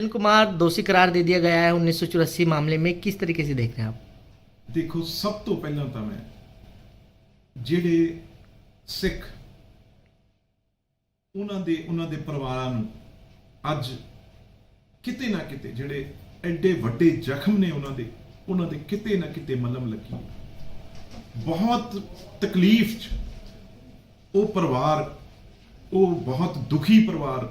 अनिल कुमार दोषी करार दे दिया गया है उन्नीस मामले में किस तरीके से देख रहे हैं आप ਦੇਖੋ ਸਭ ਤੋਂ ਪਹਿਲਾਂ ਤਾਂ ਮੈਂ ਜਿਹੜੇ ਸਿੱਖ ਉਹਨਾਂ ਦੇ ਉਹਨਾਂ ਦੇ ਪਰਿਵਾਰਾਂ ਨੂੰ ਅੱਜ ਕਿਤੇ ਨਾ ਕਿਤੇ ਜਿਹੜੇ ਐਡੇ ਵੱਡੇ ਜ਼ਖਮ ਨੇ ਉਹਨਾਂ ਦੇ ਉਹਨਾਂ ਦੇ ਕਿਤੇ ਨਾ ਕਿਤੇ ਮਲਮ ਲੱਗੀ ਹੈ। ਬਹੁਤ ਤਕਲੀਫ ਚ ਉਹ ਪਰਿਵਾਰ ਉਹ ਬਹੁਤ ਦੁਖੀ ਪਰਿਵਾਰ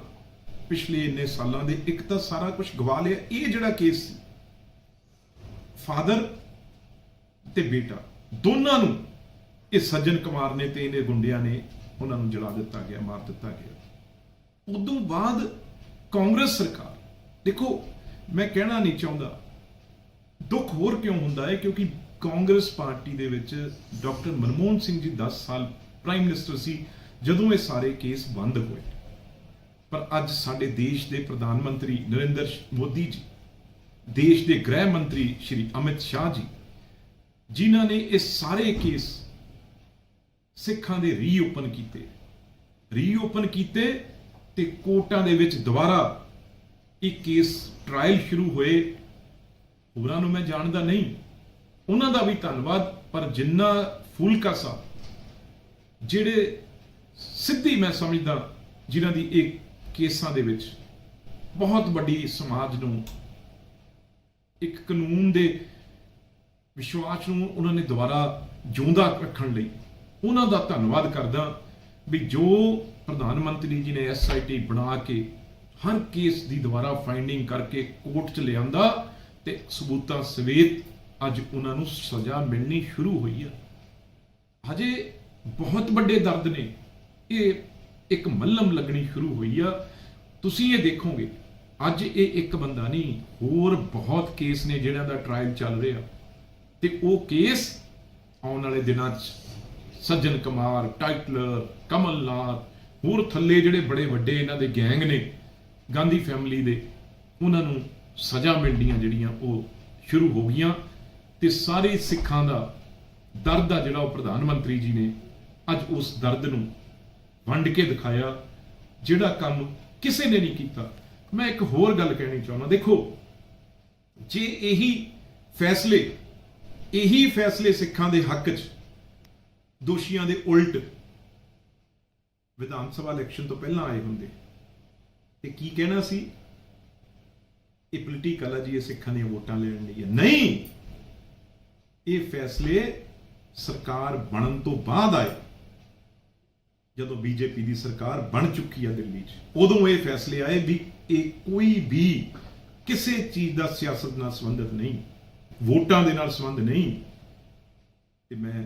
ਪਿਛਲੇ ਇੰਨੇ ਸਾਲਾਂ ਦੇ, ਇੱਕ ਤਾਂ ਸਾਰਾ ਕੁਝ ਗਵਾ ਲਿਆ। ਇਹ ਜਿਹੜਾ ਕੇਸ ਸੀ ਫਾਦਰ ਤੇ ਬੇਟਾ, ਦੋਨਾਂ ਨੂੰ ਇਹ ਸੱਜਣ ਕੁਮਾਰ ਨੇ ਤੇ ਇਹਨੇ ਗੁੰਡਿਆਂ ਨੇ ਉਹਨਾਂ ਨੂੰ ਜਲਾ ਦਿੱਤਾ ਗਿਆ, ਮਾਰ ਦਿੱਤਾ ਗਿਆ। ਉਦੋਂ ਬਾਅਦ ਕਾਂਗਰਸ ਸਰਕਾਰ, ਦੇਖੋ, ਮੈਂ ਕਹਿਣਾ ਨਹੀਂ ਚਾਹੁੰਦਾ, ਦੁੱਖ ਹੋਰ ਕਿਉਂ ਹੁੰਦਾ ਹੈ? ਕਿਉਂਕਿ ਕਾਂਗਰਸ ਪਾਰਟੀ ਦੇ ਵਿੱਚ ਡਾਕਟਰ ਮਨਮੋਹਨ ਸਿੰਘ ਜੀ 10 ਸਾਲ ਪ੍ਰਾਈਮ ਮਿਨਿਸਟਰ ਸੀ, ਜਦੋਂ ਇਹ ਸਾਰੇ ਕੇਸ ਬੰਦ ਹੋਏ। ਪਰ ਅੱਜ ਸਾਡੇ ਦੇਸ਼ ਦੇ ਪ੍ਰਧਾਨ ਮੰਤਰੀ ਨਰਿੰਦਰ ਮੋਦੀ ਜੀ, ਦੇਸ਼ ਦੇ ਗ੍ਰਹਿ ਮੰਤਰੀ ਸ਼੍ਰੀ ਅਮਿਤ ਸ਼ਾਹ ਜੀ, ਜਿਨ੍ਹਾਂ ਨੇ ਇਹ ਸਾਰੇ ਕੇਸ ਸਿੱਖਾਂ ਦੇ ਰੀਓਪਨ ਕੀਤੇ। ਰੀਓਪਨ ਕੀਤੇ ਤੇ ਕੋਰਟਾਂ ਦੇ ਵਿੱਚ ਦੁਬਾਰਾ ਇਹ ਕੇਸ ਟ੍ਰਾਇਲ ਸ਼ੁਰੂ ਹੋਏ। ਉਹਨਾਂ ਨੂੰ ਮੈਂ ਜਾਣਦਾ ਨਹੀਂ। ਉਹਨਾਂ ਦਾ ਵੀ ਧੰਨਵਾਦ, ਪਰ ਜਿੰਨਾ ਫੂਲਕਾ ਸਾਹਿਬ, ਜਿਹੜੇ ਸਿੱਧੀ ਮੈਂ ਸਮਝਦਾ, ਜਿਨ੍ਹਾਂ ਦੀ ਇਹ ਕੇਸਾਂ ਦੇ ਵਿੱਚ ਬਹੁਤ ਵੱਡੀ ਸਮਾਜ ਨੂੰ, ਇੱਕ ਕਾਨੂੰਨ ਦੇ ਵਿਸ਼ਵਾਸ ਨੂੰ ਉਹਨਾਂ ਨੇ ਦੁਬਾਰਾ ਜਿਉਂਦਾ ਰੱਖਣ ਲਈ ਉਹਨਾਂ ਦਾ ਧੰਨਵਾਦ ਕਰਦਾ ਵੀ ਜੋ ਪ੍ਰਧਾਨ ਮੰਤਰੀ ਜੀ ਨੇ ਐਸਆਈਟੀ ਬਣਾ ਕੇ ਹਰ ਕੇਸ ਦੀ ਦੁਬਾਰਾ ਫਾਈਂਡਿੰਗ ਕਰਕੇ ਕੋਰਟ 'ਚ ਲਿਆਂਦਾ ਤੇ ਸਬੂਤਾਂ ਸਮੇਤ ਅੱਜ ਉਹਨਾਂ ਨੂੰ ਸਜ਼ਾ ਮਿਲਣੀ ਸ਼ੁਰੂ ਹੋਈ ਆ। ਹਜੇ ਬਹੁਤ ਵੱਡੇ ਦਰਦ ਨੇ। ਇਹ ਇੱਕ ਮੱਲਮ ਲੱਗਣੀ ਸ਼ੁਰੂ ਹੋਈ ਆ ਤੁਸੀਂ ਇਹ ਦੇਖੋਗੇ, ਅੱਜ ਇਹ ਇੱਕ ਬੰਦਾ ਨਹੀਂ, ਹੋਰ ਬਹੁਤ ਕੇਸ ਨੇ ਜਿਹਨਾਂ ਦਾ ਟ੍ਰਾਇਲ ਚੱਲ ਰਿਹਾ। ਤੇ ਉਹ ਕੇਸ ਆਉਣ ਵਾਲੇ ਦਿਨਾਂ 'ਚ, ਸੱਜਣ ਕੁਮਾਰ ਟਾਈਟਲਰ ਕਮਲਨਾਥ ਹੋਰ ਥੱਲੇ ਜਿਹੜੇ ਬੜੇ ਵੱਡੇ ਇਹਨਾਂ ਦੇ ਗੈਂਗ ਨੇ, ਗਾਂਧੀ ਫੈਮਿਲੀ ਦੇ, ਉਹਨਾਂ ਨੂੰ ਸਜ਼ਾ ਮਿਲਣੀਆਂ ਜਿਹੜੀਆਂ ਉਹ ਸ਼ੁਰੂ ਹੋ ਗਈਆਂ। ਤੇ ਸਾਰੇ ਸਿੱਖਾਂ ਦਾ ਦਰਦ ਆ ਜਿਹੜਾ ਉਹ ਪ੍ਰਧਾਨ ਮੰਤਰੀ ਜੀ ਨੇ ਅੱਜ ਉਸ ਦਰਦ ਨੂੰ ਵੰਡ ਕੇ ਦਿਖਾਇਆ, ਜਿਹੜਾ ਕੰਮ ਕਿਸੇ ਨੇ ਨਹੀਂ ਕੀਤਾ। ਮੈਂ ਇੱਕ ਹੋਰ ਗੱਲ ਕਹਿਣੀ ਚਾਹੁੰਦਾ। ਦੇਖੋ, ਜੇ ਇਹੀ ਫੈਸਲੇ ਇਹੀ ਫੈਸਲੇ ਸਿੱਖਾਂ ਦੇ ਹੱਕ 'ਚ, ਦੋਸ਼ੀਆਂ ਦੇ ਉਲਟ ਵਿਧਾਨ ਸਭਾ ਇਲੈਕਸ਼ਨ ਤੋਂ ਪਹਿਲਾਂ ਆਏ ਹੁੰਦੇ, ਤੇ ਕੀ ਕਹਿਣਾ ਸੀ? ਇਹ ਪੋਲੀਟੀਕਲ ਆ ਜੀ, ਇਹ ਸਿੱਖਾਂ ਦੀਆਂ ਵੋਟਾਂ ਲੈਣ ਲਈ ਹੈ ਨਹੀਂ! ਇਹ ਫੈਸਲੇ ਸਰਕਾਰ ਬਣਨ ਤੋਂ ਬਾਅਦ ਆਏ। ਜਦੋਂ ਬੀਜੇਪੀ ਦੀ ਸਰਕਾਰ ਬਣ ਚੁੱਕੀ ਆ ਦਿੱਲੀ 'ਚ, ਉਦੋਂ ਇਹ ਫੈਸਲੇ ਆਏ ਵੀ ਇਹ ਕੋਈ ਵੀ ਕਿਸੇ ਚੀਜ਼ ਦਾ ਸਿਆਸਤ ਨਾਲ ਸੰਬੰਧਿਤ ਨਹੀਂ, ਵੋਟਾਂ ਦੇ ਨਾਲ ਸੰਬੰਧ ਨਹੀਂ। ਤੇ ਮੈਂ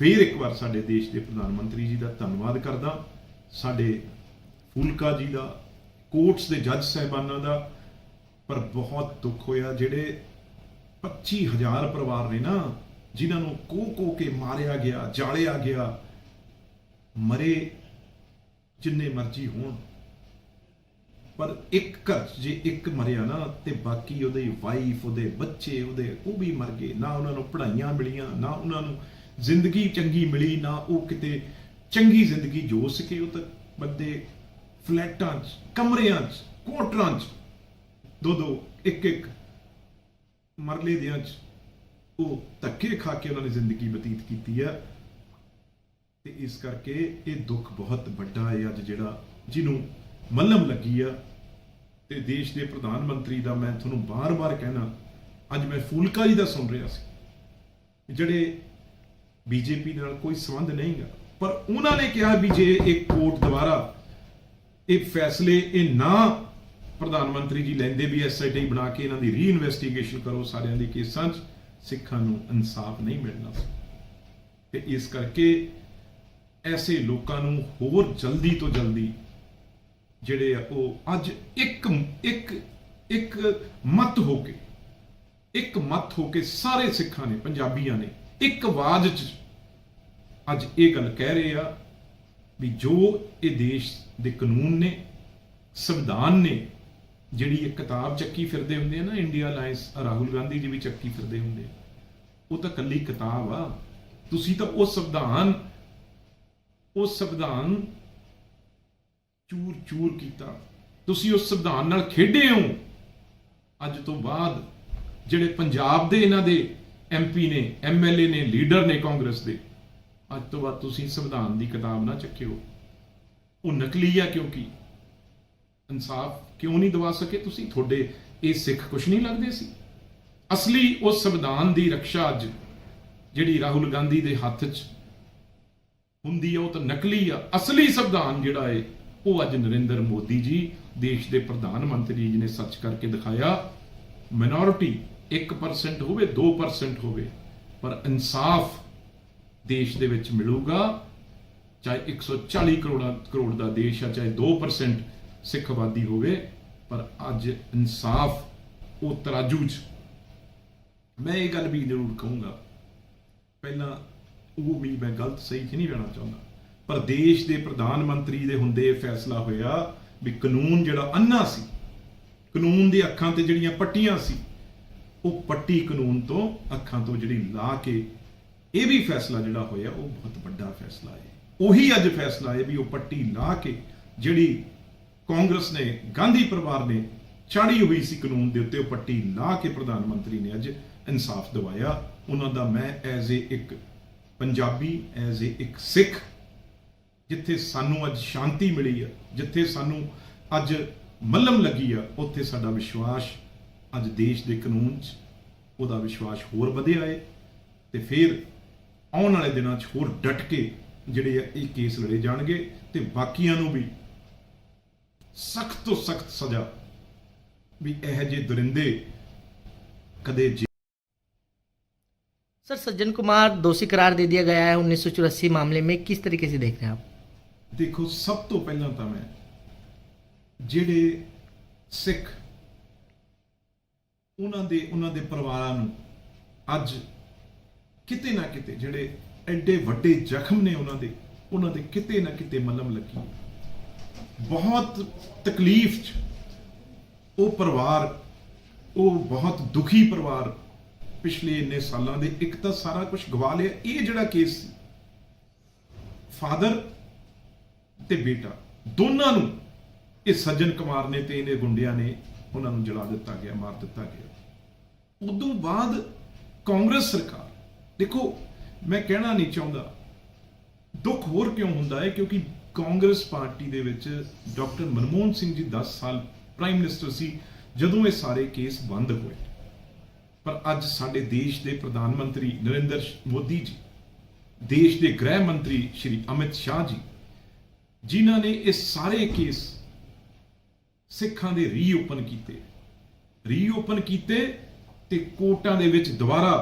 ਫੇਰ ਇੱਕ ਵਾਰ ਸਾਡੇ ਦੇਸ਼ ਦੇ ਪ੍ਰਧਾਨ ਮੰਤਰੀ ਜੀ ਦਾ ਧੰਨਵਾਦ ਕਰਦਾ, ਸਾਡੇ ਫੂਲਕਾ ਜੀ ਦਾ ਕੋਰਟਸ ਦੇ ਜੱਜ ਸਾਹਿਬਾਨਾਂ ਦਾ, ਪਰ ਬਹੁਤ ਦੁੱਖ ਹੋਇਆ ਜਿਹੜੇ 25000 ਪਰਿਵਾਰ ਨੇ ਨਾ, ਜਿਨ੍ਹਾਂ ਨੂੰ ਕੋ ਕੋ ਕੇ ਮਾਰਿਆ ਗਿਆ, ਜਾਲਿਆ ਗਿਆ ਮਰੇ ਜਿੰਨੇ ਮਰਜ਼ੀ ਹੋਣ। ਪਰ ਇੱਕ ਘਰ 'ਚ ਜੇ ਇੱਕ ਮਰਿਆ ਨਾ, ਤੇ ਬਾਕੀ ਉਹਦੇ ਵਾਈਫ ਉਹਦੇ ਬੱਚੇ, ਉਹਦੇ ਉਹ ਵੀ ਮਰ ਗਏ। ਨਾ ਉਹਨਾਂ ਨੂੰ ਪੜ੍ਹਾਈਆਂ ਮਿਲੀਆਂ, ਨਾ ਉਹਨਾਂ ਨੂੰ ਜ਼ਿੰਦਗੀ ਚੰਗੀ ਮਿਲੀ, ਨਾ ਉਹ ਕਿਤੇ ਚੰਗੀ ਜ਼ਿੰਦਗੀ ਜੋ ਸਕੇ, ਉਹ ਤਾਂ ਬੰਦੇ ਫਲੈਟਾਂ 'ਚ, ਕਮਰਿਆਂ 'ਚ ਕੋਟਰਾਂ 'ਚ ਦੋ ਦੋ ਇੱਕ ਇੱਕ ਮਰਲੇ ਦਿਆਂ 'ਚ ਉਹ ਧੱਕੇ ਖਾ ਕੇ ਉਹਨਾਂ ਨੇ ਜ਼ਿੰਦਗੀ ਬਤੀਤ ਕੀਤੀ ਆ। ਤੇ ਇਸ ਕਰਕੇ ਇਹ ਦੁੱਖ ਬਹੁਤ ਵੱਡਾ ਹੈ ਅੱਜ ਜਿਹੜਾ ਜਿਹਨੂੰ ਮੱਲਮ ਲੱਗੀ ਆ। ਤੇ ਦੇਸ਼ ਦੇ ਪ੍ਰਧਾਨ ਮੰਤਰੀ ਦਾ ਮੈਂ ਤੁਹਾਨੂੰ ਬਾਰ-ਬਾਰ ਕਹਿਣਾ, ਅੱਜ ਮੈਂ ਫੂਲਕਾ ਜੀ ਦਾ ਸੁਣ ਰਿਹਾ ਸੀ। ਜਿਹੜੇ ਬੀਜੇਪੀ ਨਾਲ ਕੋਈ ਸੰਬੰਧ ਨਹੀਂਗਾ ਪਰ ਉਹਨਾਂ ਨੇ ਕਿਹਾ ਵੀ ਜੇ ਇਹ ਕੋਰਟ ਦੁਆਰਾ ਇਹ ਫੈਸਲੇ, ਇਹ ਨਾ ਪ੍ਰਧਾਨ ਮੰਤਰੀ ਜੀ ਲੈਂਦੇ ਵੀ ਐਸਆਈਟੀ ਬਣਾ ਕੇ ਇਹਨਾਂ ਦੀ ਰੀਇਨਵੈਸਟੀਗੇਸ਼ਨ ਕਰੋ, ਸਾਰਿਆਂ ਦੇ ਕੇਸਾਂ 'ਚ ਸਿੱਖਾਂ ਨੂੰ ਇਨਸਾਫ ਨਹੀਂ ਮਿਲਣਾ। ਸੀ ਤੇ ਇਸ ਕਰਕੇ ਐਸੇ ਲੋਕਾਂ ਨੂੰ ਹੋਰ ਜਲਦੀ ਤੋਂ ਜਲਦੀ ਜਿਹੜੇ ਆ ਉਹ ਅੱਜ ਇੱਕ ਇੱਕ ਇੱਕ ਮਤ ਹੋ ਕੇ, ਇੱਕ ਮਤ ਹੋ ਕੇ ਸਾਰੇ ਸਿੱਖਾਂ ਨੇ, ਪੰਜਾਬੀਆਂ ਨੇ, ਇੱਕ ਆਵਾਜ਼ 'ਚ ਅੱਜ ਇਹ ਗੱਲ ਕਹਿ ਰਹੇ ਆ ਵੀ ਜੋ ਇਹ ਦੇਸ਼ ਦੇ ਕਾਨੂੰਨ ਨੇ, ਸੰਵਿਧਾਨ ਨੇ, ਜਿਹੜੀ ਇਹ ਕਿਤਾਬ ਚੱਕੀ ਫਿਰਦੇ ਹੁੰਦੇ ਆ ਨਾ, ਇੰਡੀਆ ਅਲਾਈਅੰਸ ਰਾਹੁਲ ਗਾਂਧੀ ਜੀ ਵੀ ਚੱਕੀ ਫਿਰਦੇ ਹੁੰਦੇ ਆ, ਉਹ ਤਾਂ ਕੱਲੀ ਕਿਤਾਬ ਆ। ਤੁਸੀਂ ਤਾਂ ਉਹ ਸੰਵਿਧਾਨ ਉਸ ਸੰਵਿਧਾਨ ਚੂਰ ਚੂਰ ਕੀਤਾ। ਤੁਸੀਂ ਉਸ ਸੰਵਿਧਾਨ ਨਾਲ ਖੇਡੇ ਹੋ। ਅੱਜ ਤੋਂ ਬਾਅਦ ਜਿਹੜੇ ਪੰਜਾਬ ਦੇ ਇਹਨਾਂ ਦੇ ਐਮਪੀ ਨੇ ਐਮਐਲਏ ਨੇ, ਲੀਡਰ ਨੇ ਕਾਂਗਰਸ ਦੇ, ਅੱਜ ਤੋਂ ਬਾਅਦ ਤੁਸੀਂ ਸੰਵਿਧਾਨ ਦੀ ਕਿਤਾਬ ਨਾ ਚੱਕਿਓ। ਉਹ ਨਕਲੀ ਆ ਕਿਉਂਕਿ? ਇਨਸਾਫ ਕਿਉਂ ਨਹੀਂ ਦਵਾ ਸਕੇ ਤੁਸੀਂ? ਤੁਹਾਡੇ ਇਹ ਸਿੱਖ ਕੁਛ ਨਹੀਂ ਲੱਗਦੇ ਸੀ? ਅਸਲੀ ਉਸ ਸੰਵਿਧਾਨ ਦੀ ਰੱਖਿਆ ਅੱਜ ਜਿਹੜੀ ਰਾਹੁਲ ਗਾਂਧੀ ਦੇ ਹੱਥ 'ਚ ਹੁੰਦੀ ਆ, ਉਹ ਤਾਂ ਨਕਲੀ ਆ, ਅਸਲੀ ਸੰਵਿਧਾਨ ਜਿਹੜਾ ਏ, ਉਹ ਅੱਜ ਨਰਿੰਦਰ ਮੋਦੀ ਜੀ ਦੇਸ਼ ਦੇ ਪ੍ਰਧਾਨ ਮੰਤਰੀ ਜੀ ਨੇ ਸੱਚ ਕਰਕੇ ਦਿਖਾਇਆ ਮਿਨੋਰਿਟੀ 1% ਹੋਵੇ 2% ਹੋਵੇ, ਪਰ ਇਨਸਾਫ ਦੇਸ਼ ਦੇ ਵਿੱਚ ਮਿਲੂਗਾ, ਚਾਹੇ 140 ਕਰੋੜਾ, ਕਰੋੜ ਦਾ ਦੇਸ਼ ਆ, ਚਾਹੇ 2% ਸਿੱਖ ਆਬਾਦੀ ਹੋਵੇ, ਪਰ ਅੱਜ ਇਨਸਾਫ ਉਹ ਤਰਾਜੂ 'ਚ। ਮੈਂ ਇਹ ਗੱਲ ਵੀ ਜ਼ਰੂਰ ਕਹੂੰਗਾ। ਪਹਿਲਾਂ ਉਹ ਵੀ ਮੈਂ ਗਲਤ ਸਹੀ ਚ ਨਹੀਂ ਕਹਿਣਾ ਚਾਹੁੰਦਾ। ਪਰ ਦੇਸ਼ ਦੇ ਪ੍ਰਧਾਨ ਮੰਤਰੀ ਦੇ ਹੁੰਦੇ ਫੈਸਲਾ ਹੋਇਆ ਵੀ ਕਾਨੂੰਨ ਜਿਹੜਾ ਅੰਨਾ ਸੀ, ਕਾਨੂੰਨ ਦੀ ਅੱਖਾਂ ਤੇ ਜਿਹੜੀਆਂ ਪੱਟੀਆਂ ਸੀ, ਉਹ ਪੱਟੀ ਕਾਨੂੰਨ ਤੋਂ ਅੱਖਾਂ ਤੋਂ ਜਿਹੜੀ ਲਾ ਕੇ ਇਹ ਵੀ ਫੈਸਲਾ ਜਿਹੜਾ ਹੋਇਆ, ਉਹ ਬਹੁਤ ਵੱਡਾ ਫੈਸਲਾ ਹੈ। ਉਹੀ ਅੱਜ ਫੈਸਲਾ ਹੈ ਵੀ ਉਹ ਪੱਟੀ ਲਾ ਕੇ ਜਿਹੜੀ ਕਾਂਗਰਸ ਨੇ, ਗਾਂਧੀ ਪਰਿਵਾਰ ਨੇ ਚਾੜੀ ਹੋਈ ਸੀ ਕਾਨੂੰਨ ਦੇ ਉੱਤੇ, ਉਹ ਪੱਟੀ ਲਾ ਕੇ ਪ੍ਰਧਾਨ ਮੰਤਰੀ ਨੇ ਅੱਜ ਇਨਸਾਫ ਦਿਵਾਇਆ। ਉਹਨਾਂ ਦਾ ਮੈਂ ਐਜ਼ ਏ ਇੱਕ ਪੰਜਾਬੀ ਐਜ਼ ਏ ਇੱਕ ਸਿੱਖ, ਜਿੱਥੇ ਸਾਨੂੰ ਅੱਜ ਸ਼ਾਂਤੀ ਮਿਲੀ ਆ, ਜਿੱਥੇ ਸਾਨੂੰ ਅੱਜ ਮੱਲਮ ਲੱਗੀ ਆ, ਉੱਥੇ ਸਾਡਾ ਵਿਸ਼ਵਾਸ ਅੱਜ ਦੇਸ਼ ਦੇ ਕਾਨੂੰਨ 'ਚ ਉਹਦਾ ਵਿਸ਼ਵਾਸ ਹੋਰ ਵਧਿਆ ਏ ਤੇ ਫਿਰ ਆਉਣ ਵਾਲੇ ਦਿਨਾਂ 'ਚ ਹੋਰ ਡਟ ਕੇ ਜਿਹੜੇ ਆ, ਇਹ ਕੇਸ ਲੜੇ ਜਾਣਗੇ ਤੇ ਬਾਕੀਆਂ ਨੂੰ ਵੀ ਸਖਤ ਤੋਂ ਸਖਤ ਸਜ਼ਾ ਵੀ ਇਹ ਜਿਹੇ ਦਰਿੰਦੇ ਕਦੇ सर सज्जन कुमार दोषी करार दे दिया गया है उन्नीस मामले में किस तरीके से देख रहे हैं आप ਦੇਖੋ ਸਭ ਤੋਂ ਪਹਿਲਾਂ ਤਾਂ ਮੈਂ ਜਿਹੜੇ ਸਿੱਖ ਉਹਨਾਂ ਦੇ ਉਹਨਾਂ ਦੇ ਪਰਿਵਾਰਾਂ ਨੂੰ ਅੱਜ ਕਿਤੇ ਨਾ ਕਿਤੇ ਜਿਹੜੇ ਐਡੇ ਵੱਡੇ ਜ਼ਖਮ ਨੇ ਉਹਨਾਂ ਦੇ ਉਹਨਾਂ ਦੇ ਕਿਤੇ ਨਾ ਕਿਤੇ ਮਲਮ ਲੱਗੀ ਬਹੁਤ ਤਕਲੀਫ ਚ ਉਹ ਪਰਿਵਾਰ ਉਹ ਬਹੁਤ ਦੁਖੀ ਪਰਿਵਾਰ ਪਿਛਲੇ ਇੰਨੇ ਸਾਲਾਂ ਦੇ, ਇੱਕ ਤਾਂ ਸਾਰਾ ਕੁਝ ਗਵਾ ਲਿਆ। ਇਹ ਜਿਹੜਾ ਕੇਸ ਸੀ ਫਾਦਰ ਤੇ ਬੇਟਾ, ਦੋਨਾਂ ਨੂੰ ਇਹ ਸੱਜਣ ਕੁਮਾਰ ਨੇ ਤੇ ਇਹਨੇ ਗੁੰਡਿਆਂ ਨੇ ਉਹਨਾਂ ਨੂੰ ਜਲਾ ਦਿੱਤਾ ਗਿਆ, ਮਾਰ ਦਿੱਤਾ ਗਿਆ। ਉਦੋਂ ਬਾਅਦ ਕਾਂਗਰਸ ਸਰਕਾਰ, ਦੇਖੋ, ਮੈਂ ਕਹਿਣਾ ਨਹੀਂ ਚਾਹੁੰਦਾ, ਦੁੱਖ ਹੋਰ ਕਿਉਂ ਹੁੰਦਾ ਹੈ? ਕਿਉਂਕਿ ਕਾਂਗਰਸ ਪਾਰਟੀ ਦੇ ਵਿੱਚ ਡਾਕਟਰ ਮਨਮੋਹਨ ਸਿੰਘ ਜੀ 10 ਸਾਲ ਪ੍ਰਾਈਮ ਮਿਨਿਸਟਰ ਸੀ, ਜਦੋਂ ਇਹ ਸਾਰੇ ਕੇਸ ਬੰਦ ਹੋਏ। ਪਰ ਅੱਜ ਸਾਡੇ ਦੇਸ਼ ਦੇ ਪ੍ਰਧਾਨ ਮੰਤਰੀ ਨਰਿੰਦਰ ਮੋਦੀ ਜੀ, ਦੇਸ਼ ਦੇ ਗ੍ਰਹਿ ਮੰਤਰੀ ਸ਼੍ਰੀ ਅਮਿਤ ਸ਼ਾਹ ਜੀ, ਜਿਨ੍ਹਾਂ ਨੇ ਇਹ ਸਾਰੇ ਕੇਸ ਸਿੱਖਾਂ ਦੇ ਰੀਓਪਨ ਕੀਤੇ। ਰੀਓਪਨ ਕੀਤੇ ਤੇ ਕੋਰਟਾਂ ਦੇ ਵਿੱਚ ਦੁਬਾਰਾ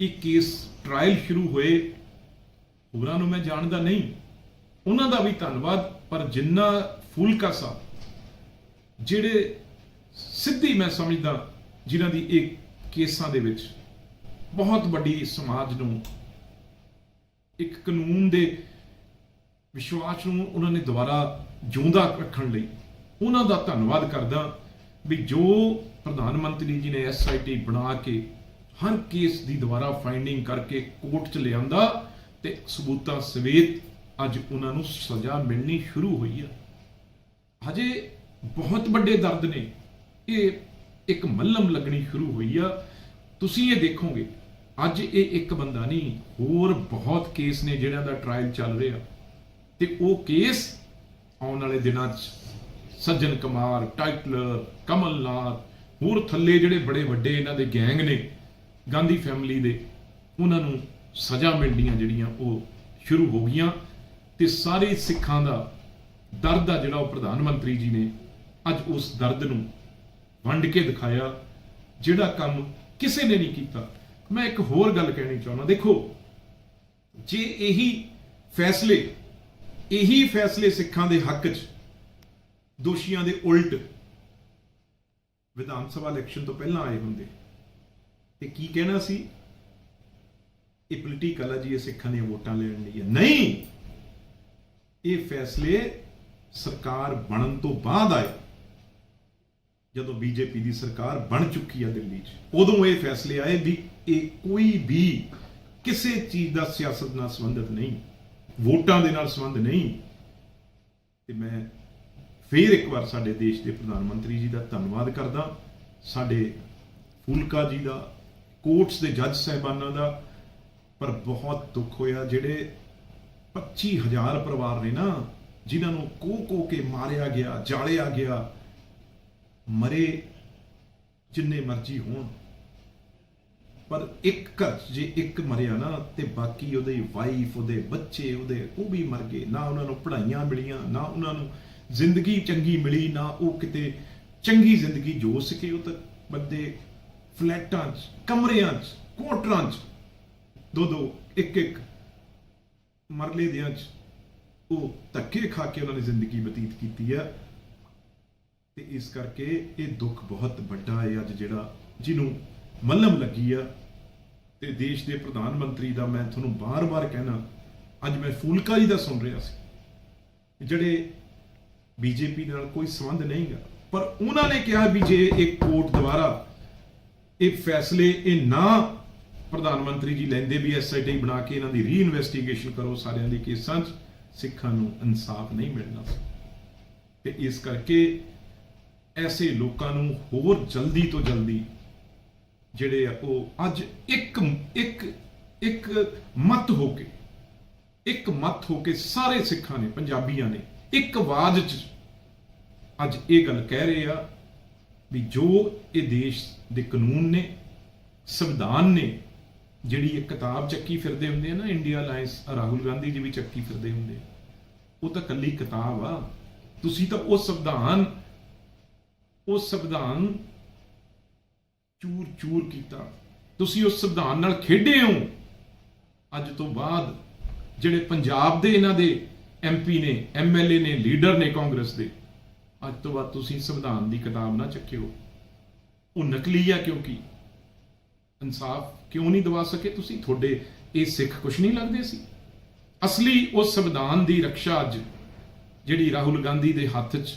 ਇਹ ਕੇਸ ਟ੍ਰਾਇਲ ਸ਼ੁਰੂ ਹੋਏ। ਹੋਰਾਂ ਨੂੰ ਮੈਂ ਜਾਣਦਾ ਨਹੀਂ। ਉਹਨਾਂ ਦਾ ਵੀ ਧੰਨਵਾਦ, ਪਰ ਜਿੰਨਾ ਫੂਲਕਾ ਸਾਹਿਬ ਜਿਹੜੇ ਸਿੱਧੀ ਮੈਂ ਸਮਝਦਾ, ਜਿਨ੍ਹਾਂ ਦੀ ਇਹ ਕੇਸਾਂ ਦੇ ਵਿੱਚ ਬਹੁਤ ਵੱਡੀ ਸਮਾਜ ਨੂੰ, ਇੱਕ ਕਾਨੂੰਨ ਦੇ ਵਿਸ਼ਵਾਸ ਨੂੰ ਉਹਨਾਂ ਨੇ ਦੁਬਾਰਾ ਜਿਉਂਦਾ ਰੱਖਣ ਲਈ ਉਹਨਾਂ ਦਾ ਧੰਨਵਾਦ ਕਰਦਾ ਵੀ ਜੋ ਪ੍ਰਧਾਨ ਮੰਤਰੀ ਜੀ ਨੇ ਐਸਆਈਟੀ ਬਣਾ ਕੇ ਹਰ ਕੇਸ ਦੀ ਦੁਬਾਰਾ ਫਾਈਂਡਿੰਗ ਕਰਕੇ ਕੋਰਟ 'ਚ ਲਿਆਂਦਾ ਤੇ ਸਬੂਤਾਂ ਸਮੇਤ ਅੱਜ ਉਹਨਾਂ ਨੂੰ ਸਜ਼ਾ ਮਿਲਣੀ ਸ਼ੁਰੂ ਹੋਈ ਆ। ਹਜੇ ਬਹੁਤ ਵੱਡੇ ਦਰਦ ਨੇ ਇਹ ਇੱਕ ਮੱਲਮ ਲੱਗਣੀ ਸ਼ੁਰੂ ਹੋਈ ਆ। ਤੁਸੀਂ ਇਹ ਦੇਖੋਗੇ, ਅੱਜ ਇਹ ਇੱਕ ਬੰਦਾ ਨਹੀਂ, ਹੋਰ ਬਹੁਤ ਕੇਸ ਨੇ ਜਿਹੜਿਆਂ ਦਾ ਟ੍ਰਾਇਲ ਚੱਲ ਰਿਹਾ। ਤੇ ਉਹ ਕੇਸ ਆਉਣ ਵਾਲੇ ਦਿਨਾਂ 'ਚ ਸੱਜਣ ਕੁਮਾਰ ਟਾਈਟਲਰ ਕਮਲਨਾਥ, ਹੋਰ ਥੱਲੇ ਜਿਹੜੇ ਬੜੇ ਵੱਡੇ ਇਹਨਾਂ ਦੇ ਗੈਂਗ ਨੇ, ਗਾਂਧੀ ਫੈਮਿਲੀ ਦੇ, ਉਹਨਾਂ ਨੂੰ ਸਜ਼ਾ ਮਿਲਣੀਆਂ ਜਿਹੜੀਆਂ ਉਹ ਸ਼ੁਰੂ ਹੋ ਗਈਆਂ। ਤੇ ਸਾਰੇ ਸਿੱਖਾਂ ਦਾ ਦਰਦ ਆ ਜਿਹੜਾ ਉਹ ਪ੍ਰਧਾਨ ਮੰਤਰੀ ਜੀ ਨੇ ਅੱਜ ਉਸ ਦਰਦ ਨੂੰ ਵੰਡ ਕੇ ਦਿਖਾਇਆ, ਜਿਹੜਾ ਕੰਮ ਕਿਸੇ ਨੇ ਨਹੀਂ ਕੀਤਾ। ਮੈਂ ਇੱਕ ਹੋਰ ਗੱਲ ਕਹਿਣੀ ਚਾਹੁੰਦਾ, ਦੇਖੋ, ਜੇ ਇਹੀ ਫੈਸਲੇ ਇਹੀ ਫੈਸਲੇ ਸਿੱਖਾਂ ਦੇ ਹੱਕ 'ਚ, ਦੋਸ਼ੀਆਂ ਦੇ ਉਲਟ ਵਿਧਾਨ ਸਭਾ ਇਲੈਕਸ਼ਨ ਤੋਂ ਪਹਿਲਾਂ ਆਏ ਹੁੰਦੇ, ਤੇ ਕੀ ਕਹਿਣਾ ਸੀ? ਇਹ ਪੋਲੀਟੀਕਲ ਆ ਜੀ, ਇਹ ਸਿੱਖਾਂ ਦੀਆਂ ਵੋਟਾਂ ਲੈਣ ਲਈ ਹੈ ਨਹੀਂ! ਇਹ ਫੈਸਲੇ ਸਰਕਾਰ ਬਣਨ ਤੋਂ ਬਾਅਦ ਆਏ। ਜਦੋਂ ਬੀਜੇਪੀ ਦੀ ਸਰਕਾਰ ਬਣ ਚੁੱਕੀ ਹੈ ਦਿੱਲੀ 'ਚ, ਉਦੋਂ ਇਹ ਫੈਸਲੇ ਆਏ ਵੀ ਇਹ ਕੋਈ ਵੀ ਕਿਸੇ ਚੀਜ਼ ਦਾ ਸਿਆਸਤ ਨਾਲ ਸੰਬੰਧਿਤ ਨਹੀਂ, ਵੋਟਾਂ ਦੇ ਨਾਲ ਸੰਬੰਧ ਨਹੀਂ। ਤੇ ਮੈਂ ਫੇਰ ਇੱਕ ਵਾਰ ਸਾਡੇ ਦੇਸ਼ ਦੇ ਪ੍ਰਧਾਨ ਮੰਤਰੀ ਜੀ ਦਾ ਧੰਨਵਾਦ ਕਰਦਾ। ਸਾਡੇ ਫੂਲਕਾ ਜੀ ਦਾ ਕੋਰਟਸ ਦੇ ਜੱਜ ਸਾਹਿਬਾਨਾਂ ਦਾ, ਪਰ ਬਹੁਤ ਦੁੱਖ ਹੋਇਆ ਜਿਹੜੇ 25000 ਪਰਿਵਾਰ ਨੇ ਨਾ, ਜਿਨ੍ਹਾਂ ਨੂੰ ਕੋ ਕੋ ਕੇ ਮਾਰਿਆ ਗਿਆ, ਜਾਲਿਆ ਗਿਆ ਮਰੇ ਜਿੰਨੇ ਮਰਜ਼ੀ ਹੋਣ। ਪਰ ਇੱਕ ਘਰ 'ਚ ਜੇ ਇੱਕ ਮਰਿਆ ਨਾ, ਤੇ ਬਾਕੀ ਉਹਦੇ ਵਾਈਫ ਉਹਦੇ ਬੱਚੇ, ਉਹਦੇ ਉਹ ਵੀ ਮਰ ਗਏ। ਨਾ ਉਹਨਾਂ ਨੂੰ ਪੜ੍ਹਾਈਆਂ ਮਿਲੀਆਂ, ਨਾ ਉਹਨਾਂ ਨੂੰ ਜ਼ਿੰਦਗੀ ਚੰਗੀ ਮਿਲੀ, ਨਾ ਉਹ ਕਿਤੇ ਚੰਗੀ ਜ਼ਿੰਦਗੀ ਜੋ ਸਕੇ। ਉਹ ਤਾਂ ਬੰਦੇ ਫਲੈਟਾਂ 'ਚ, ਕਮਰਿਆਂ 'ਚ ਕੋਟਰਾਂ 'ਚ ਦੋ ਦੋ ਇੱਕ ਇੱਕ ਮਰਲੇ ਦਿਆਂ 'ਚ ਉਹ ਧੱਕੇ ਖਾ ਕੇ ਉਹਨਾਂ ਨੇ ਜ਼ਿੰਦਗੀ ਬਤੀਤ ਕੀਤੀ ਆ। ਤੇ ਇਸ ਕਰਕੇ ਇਹ ਦੁੱਖ ਬਹੁਤ ਵੱਡਾ ਹੈ ਅੱਜ ਜਿਹੜਾ ਜਿਹਨੂੰ ਮੱਲਮ ਲੱਗੀ ਆ। ਤੇ ਦੇਸ਼ ਦੇ ਪ੍ਰਧਾਨ ਮੰਤਰੀ ਦਾ ਮੈਂ ਤੁਹਾਨੂੰ ਬਾਰ-ਬਾਰ ਕਹਿਣਾ, ਅੱਜ ਮੈਂ ਫੂਲਕਾ ਜੀ ਦਾ ਸੁਣ ਰਿਹਾ ਸੀ ਜਿਹੜੇ ਬੀਜੇਪੀ ਨਾਲ ਕੋਈ ਸੰਬੰਧ ਨਹੀਂਗਾ ਪਰ ਉਹਨਾਂ ਨੇ ਕਿਹਾ ਵੀ ਜੇ ਇਹ ਕੋਰਟ ਦੁਆਰਾ ਇਹ ਫੈਸਲੇ, ਇਹ ਨਾ ਪ੍ਰਧਾਨ ਮੰਤਰੀ ਜੀ ਲੈਂਦੇ ਵੀ ਐਸਆਈਟੀ ਬਣਾ ਕੇ ਇਹਨਾਂ ਦੀ ਰੀਇਨਵੈਸਟੀਗੇਸ਼ਨ ਕਰੋ, ਸਾਰਿਆਂ ਦੇ ਕੇਸਾਂ 'ਚ ਸਿੱਖਾਂ ਨੂੰ ਇਨਸਾਫ ਨਹੀਂ ਮਿਲਣਾ। ਸੀ ਤੇ ਇਸ ਕਰਕੇ ਐਸੇ ਲੋਕਾਂ ਨੂੰ ਹੋਰ ਜਲਦੀ ਤੋਂ ਜਲਦੀ ਜਿਹੜੇ ਆ ਉਹ ਅੱਜ ਇੱਕ ਇੱਕ ਇੱਕ ਮਤ ਹੋ ਕੇ, ਇੱਕ ਮਤ ਹੋ ਕੇ ਸਾਰੇ ਸਿੱਖਾਂ ਨੇ, ਪੰਜਾਬੀਆਂ ਨੇ, ਇੱਕ ਆਵਾਜ਼ 'ਚ ਅੱਜ ਇਹ ਗੱਲ ਕਹਿ ਰਹੇ ਆ ਵੀ ਜੋ ਇਹ ਦੇਸ਼ ਦੇ ਕਾਨੂੰਨ ਨੇ, ਸੰਵਿਧਾਨ ਨੇ, ਜਿਹੜੀ ਇਹ ਕਿਤਾਬ ਚੱਕੀ ਫਿਰਦੇ ਹੁੰਦੇ ਆ ਨਾ ਇੰਡੀਆ ਅਲਾਈਅੰਸ ਰਾਹੁਲ ਗਾਂਧੀ ਜੀ ਵੀ ਚੱਕੀ ਫਿਰਦੇ ਹੁੰਦੇ ਆ, ਉਹ ਤਾਂ ਕੱਲੀ ਕਿਤਾਬ ਆ। ਤੁਸੀਂ ਤਾਂ ਉਹ ਸੰਵਿਧਾਨ ਉਸ ਸੰਵਿਧਾਨ ਚੂਰ ਚੂਰ ਕੀਤਾ। ਤੁਸੀਂ ਉਸ ਸੰਵਿਧਾਨ ਨਾਲ ਖੇਡੇ ਹੋ? ਅੱਜ ਤੋਂ ਬਾਅਦ ਜਿਹੜੇ ਪੰਜਾਬ ਦੇ ਇਹਨਾਂ ਦੇ ਐਮਪੀ ਨੇ ਐਮਐਲਏ ਨੇ, ਲੀਡਰ ਨੇ ਕਾਂਗਰਸ ਦੇ, ਅੱਜ ਤੋਂ ਬਾਅਦ ਤੁਸੀਂ ਸੰਵਿਧਾਨ ਦੀ ਕਿਤਾਬ ਨਾ ਚੱਕਿਓ। ਉਹ ਨਕਲੀ ਆ ਕਿਉਂਕਿ? ਇਨਸਾਫ ਕਿਉਂ ਨਹੀਂ ਦਵਾ ਸਕੇ ਤੁਸੀਂ? ਤੁਹਾਡੇ ਇਹ ਸਿੱਖ ਕੁਛ ਨਹੀਂ ਲੱਗਦੇ ਸੀ? ਅਸਲੀ ਉਸ ਸੰਵਿਧਾਨ ਦੀ ਰੱਖਿਆ ਅੱਜ ਜਿਹੜੀ ਰਾਹੁਲ ਗਾਂਧੀ ਦੇ ਹੱਥ 'ਚ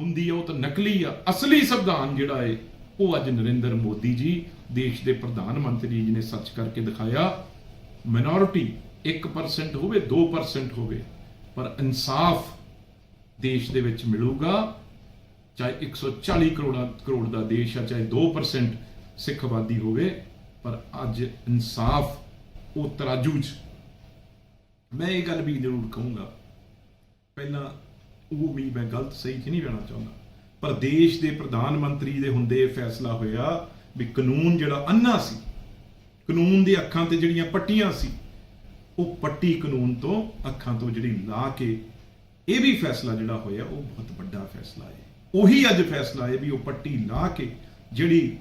ਹੁੰਦੀ ਆ, ਉਹ ਤਾਂ ਨਕਲੀ ਆ, ਅਸਲੀ ਸੰਵਿਧਾਨ ਜਿਹੜਾ ਹੈ ਉਹ ਅੱਜ ਨਰਿੰਦਰ ਮੋਦੀ ਜੀ ਦੇਸ਼ ਦੇ ਪ੍ਰਧਾਨ ਮੰਤਰੀ ਜੀ ਨੇ ਸੱਚ ਕਰਕੇ ਦਿਖਾਇਆ ਮਿਨੋਰਿਟੀ 1% ਹੋਵੇ 2% ਹੋਵੇ, ਪਰ ਇਨਸਾਫ ਦੇਸ਼ ਦੇ ਵਿੱਚ ਮਿਲੂਗਾ, ਚਾਹੇ 140 ਕਰੋੜਾ, ਕਰੋੜ ਦਾ ਦੇਸ਼ ਆ, ਚਾਹੇ 2% ਸਿੱਖ ਆਬਾਦੀ ਹੋਵੇ, ਪਰ ਅੱਜ ਇਨਸਾਫ ਉਹ ਤਰਾਜੂ 'ਚ। ਮੈਂ ਇਹ ਗੱਲ ਵੀ ਜ਼ਰੂਰ ਕਹੂੰਗਾ। ਪਹਿਲਾਂ ਉਹ ਵੀ ਮੈਂ ਗਲਤ ਸਹੀ ਚ ਨਹੀਂ ਕਹਿਣਾ ਚਾਹੁੰਦਾ। ਪਰ ਦੇਸ਼ ਦੇ ਪ੍ਰਧਾਨ ਮੰਤਰੀ ਦੇ ਹੁੰਦੇ ਇਹ ਫੈਸਲਾ ਹੋਇਆ ਵੀ ਕਾਨੂੰਨ ਜਿਹੜਾ ਅੰਨਾ ਸੀ, ਕਾਨੂੰਨ ਦੀ ਅੱਖਾਂ ਤੇ ਜਿਹੜੀਆਂ ਪੱਟੀਆਂ ਸੀ, ਉਹ ਪੱਟੀ ਕਾਨੂੰਨ ਤੋਂ ਅੱਖਾਂ ਤੋਂ ਜਿਹੜੀ ਲਾ ਕੇ ਇਹ ਵੀ ਫੈਸਲਾ ਜਿਹੜਾ ਹੋਇਆ, ਉਹ ਬਹੁਤ ਵੱਡਾ ਫੈਸਲਾ ਹੈ। ਉਹੀ ਅੱਜ ਫੈਸਲਾ ਹੈ ਵੀ ਉਹ ਪੱਟੀ ਲਾ ਕੇ ਜਿਹੜੀ